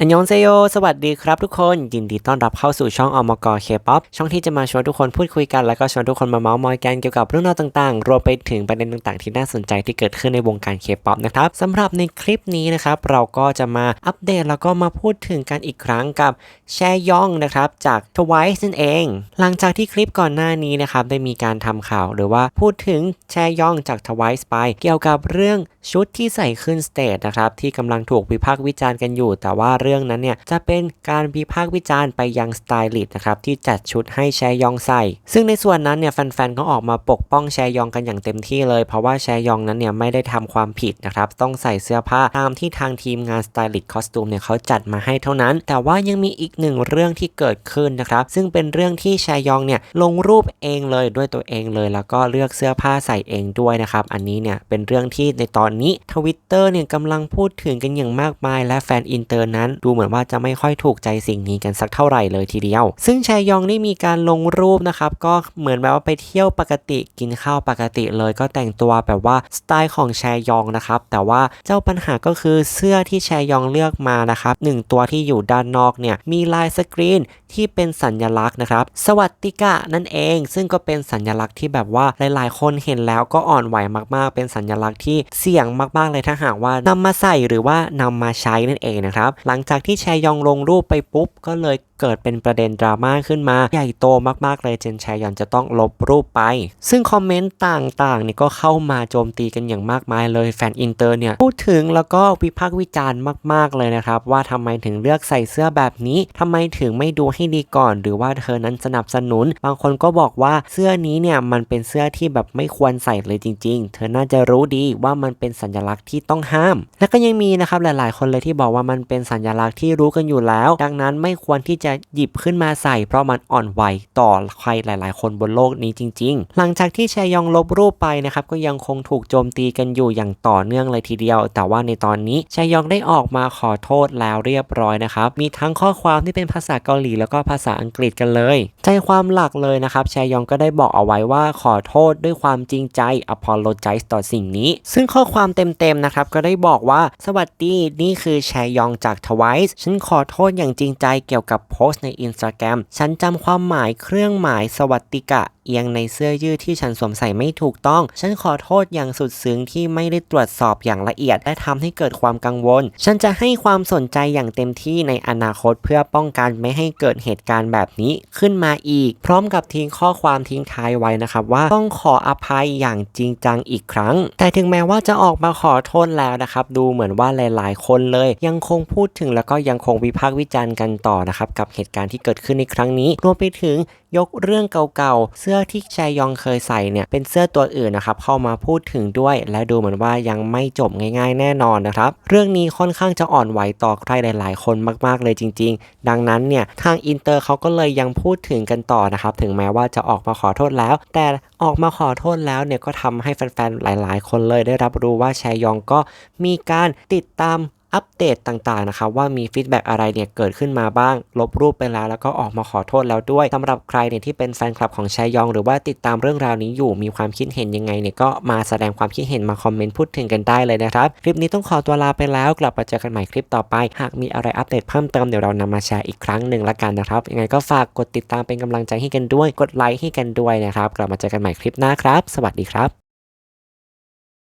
อันยองเซโย สวัสดีครับทุกคน ยินดีต้อนรับเข้าสู่ช่องอมกเคป๊อปช่องที่จะมาชวนทุกคนพูดคุยกัน แล้วก็ชวนทุกคนมาเมาส์มอยกันเกี่ยวกับเรื่องราวต่างๆ รวมไปถึงประเด็นต่างๆ ที่น่าสนใจที่เกิดขึ้นในวงการเคป๊อปนะครับสำหรับในคลิปนี้นะครับ เราก็จะมาอัปเดตแล้วก็มาพูดถึงกันอีกครั้งกับแชยองนะครับ จาก Twice นั่นเอง หลังจากที่คลิปก่อนหน้านี้นะครับได้มีการทำข่าว หรือว่าพูดถึงแชยองจาก Twice ไป เกี่ยวกับเรื่อง ชุดที่ใส่ขึ้นสเตจนะครับที่กำลังถูกวิพากษ์วิจารณ์กันอยู่ แต่ว่าเรื่องนั้นเนี่ยจะเป็นการวิพากษ์วิจารณ์ไปยังสไตลิสต์นะครับที่จัดชุดให้แชยองใส่ ซึ่งในส่วนนั้นเนี่ยแฟนๆก็ออกมาปกป้องแชยองกันอย่างเต็มที่เลย เพราะว่าแชยองนั้นเนี่ยไม่ได้ทำความผิดนะครับต้องใส่เสื้อผ้าตามที่ทางทีมงานสไตลิสต์คอสตูมเนี่ยเขาจัดมาให้เท่านั้น แต่ว่ายังมีอีกหนึ่งเรื่องที่เกิดขึ้นนะครับซึ่งเป็นเรื่องที่แชยองเนี่ยลงรูปเองเลยด้วยตัวเองเลย แล้วก็เลือกเสื้อผ้าใส่เองด้วยนะครับอันนี้เนี่ยเป็นเรื่องที่ในตอนนี้ทวิตเตอร์เนี่ยกำลังพูดถึงกันอย่างมากมาย และแฟนอินเตอร์นั้น ดูเหมือนว่าจะไม่ค่อยถูกใจสิ่งนี้กันสักเท่าไหร่เลยทีเดียว ซึ่งแชยองได้มีการลงรูปนะครับ ก็เหมือนแบบว่าไปเที่ยวปกติกินข้าวปกติเลยก็แต่งตัวแบบว่าสไตล์ของแชยองนะครับ แต่ว่าเจ้าปัญหาก็คือเสื้อที่แชยองเลือกมานะครับหนึ่งตัวที่อยู่ด้านนอกเนี่ยมีลายสกรีนที่เป็นสัญลักษณ์นะครับ สวัสดิกะนั่นเอง ซึ่งก็เป็นสัญลักษณ์ที่แบบว่าหลาย ๆ คนเห็นแล้วก็อ่อนไหวมากๆ เป็นสัญลักษณ์ที่เสียยงมากๆเลยถ้าหากว่านำมาใส่หรือว่านำมาใช้นั่นเองนะครับ หลังจากที่แชยองลงรูปไปปุ๊บก็เลย เกิดเป็นประเด็นดราม่าขึ้นมา ใหญ่โตมากๆเลยเจนแชยอนจะต้องลบรูปไป ซึ่งคอมเมนต์ต่างๆเนี่ยก็เข้ามาโจมตีกันอย่างมากมายเลยแฟนอินเตอร์เนี่ยพูดถึงแล้วก็วิพากษ์วิจารณ์มาก ๆเลยนะครับว่าทำไมถึงเลือกใส่เสื้อแบบนี้ทำไมถึงไม่ดูให้ดีก่อน หรือว่าเธอนั้นสนับสนุน บางคนก็บอกว่าเสื้อนี้เนี่ยมันเป็นเสื้อที่แบบไม่ควรใส่เลยจริง ๆ เธอน่าจะรู้ดีว่ามันเป็นสัญลักษณ์ที่ต้องห้าม และก็ยังมีนะครับหลาย ๆ คนเลยที่บอกว่ามันเป็นสัญลักษณ์ที่รู้กันอยู่แล้ว ดังนั้นไม่ควรที่จะหยิบขึ้นมาใส่ เพราะมันอ่อนไหวต่อใครหลาย ๆ คนบนโลกนี้จริง ๆ หลังจากที่แชยองลบรูปไปนะครับก็ยังคงถูกโจมตีกันอยู่อย่างต่อเนื่องเลยทีเดียว แต่ว่าในตอนนี้แชยองได้ออกมาขอโทษแล้วเรียบร้อยนะครับมีทั้งข้อความที่เป็นภาษาเกาหลีแล้วก็ภาษาอังกฤษกันเลย ใจความหลักเลยนะครับแชยองก็ได้บอกเอาไว้ว่าขอโทษด้วยความจริงใจ apologize ต่อสิ่งนี้ ซึ่งข้อความเต็ม ๆ นะครับก็ได้บอกว่าสวัสดีนี่คือแชยองจาก Twice ฉันขอโทษอย่างจริงใจเกี่ยวกับโพสต์ใน Instagram ฉันจำความหมายเครื่องหมายสวัสดิกะเอียงในเสื้อยืดที่ฉันสวมใส่ไม่ถูกต้อง ฉันขอโทษอย่างสุดซึ้งที่ไม่ได้ตรวจสอบอย่างละเอียด และทำให้เกิดความกังวล ฉันจะให้ความสนใจอย่างเต็มที่ในอนาคตเพื่อป้องกันไม่ให้เกิดเหตุการณ์แบบนี้ขึ้นมาอีก พร้อมกับทิ้งข้อความทิ้งท้ายไว้นะครับว่าต้องขออภัยอย่างจริงจังอีกครั้ง แต่ถึงแม้ว่าจะออกมาขอโทษแล้วนะครับ ดูเหมือนว่าหลาย ๆ คนเลย ยังคงพูดถึงแล้วก็ยังคงวิพากษ์วิจารณ์กันต่อนะครับกับเหตุการณ์ที่เกิดขึ้นในครั้งนี้ รวมไปถึงยกเรื่องเก่าๆ เสื้อที่แชยองเคยใส่เนี่ยเป็นเสื้อตัวอื่นนะครับเข้ามาพูดถึงด้วย และดูเหมือนว่ายังไม่จบง่าย ๆ แน่นอนนะครับ เรื่องนี้ค่อนข้างจะอ่อนไหวต่อใครหลาย ๆ คนมากๆเลยจริง ๆ ดังนั้นเนี่ยทางอินเตอร์เขาก็เลยยังพูดถึงกันต่อนะครับถึงแม้ว่าจะออกมาขอโทษแล้ว แต่ออกมาขอโทษแล้วเนี่ยก็ทำให้แฟนๆหลาย ๆ คนเลยได้รับรู้ว่าแชยองก็มีการติดตาม อัปเดตต่างๆนะครับว่ามีฟีดแบ็กอะไรเนี่ยเกิดขึ้นมาบ้าง ลบรูปไปแล้วแล้วก็ออกมาขอโทษแล้วด้วยสำหรับใครเนี่ยที่เป็นแฟนคลับของชายยอง หรือว่าติดตามเรื่องราวนี้อยู่มีความคิดเห็นยังไงเนี่ยก็มาแสดงความคิดเห็นมาคอมเมนต์พูดถึงกันได้เลยนะครับคลิปนี้ต้องขอตัวลาไปแล้ว กลับมาเจอกันใหม่คลิปต่อไป หากมีอะไรอัปเดตเพิ่มเติมเดี๋ยวเรานำมาแชร์อีกครั้งหนึ่งละกันนะครับยังไงก็ฝากกดติดตามเป็นกำลังใจให้กันด้วย กดไลค์ให้กันด้วยนะครับกลับมาเจอกันใหม่คลิปหน้าครับ สวัสดีครับ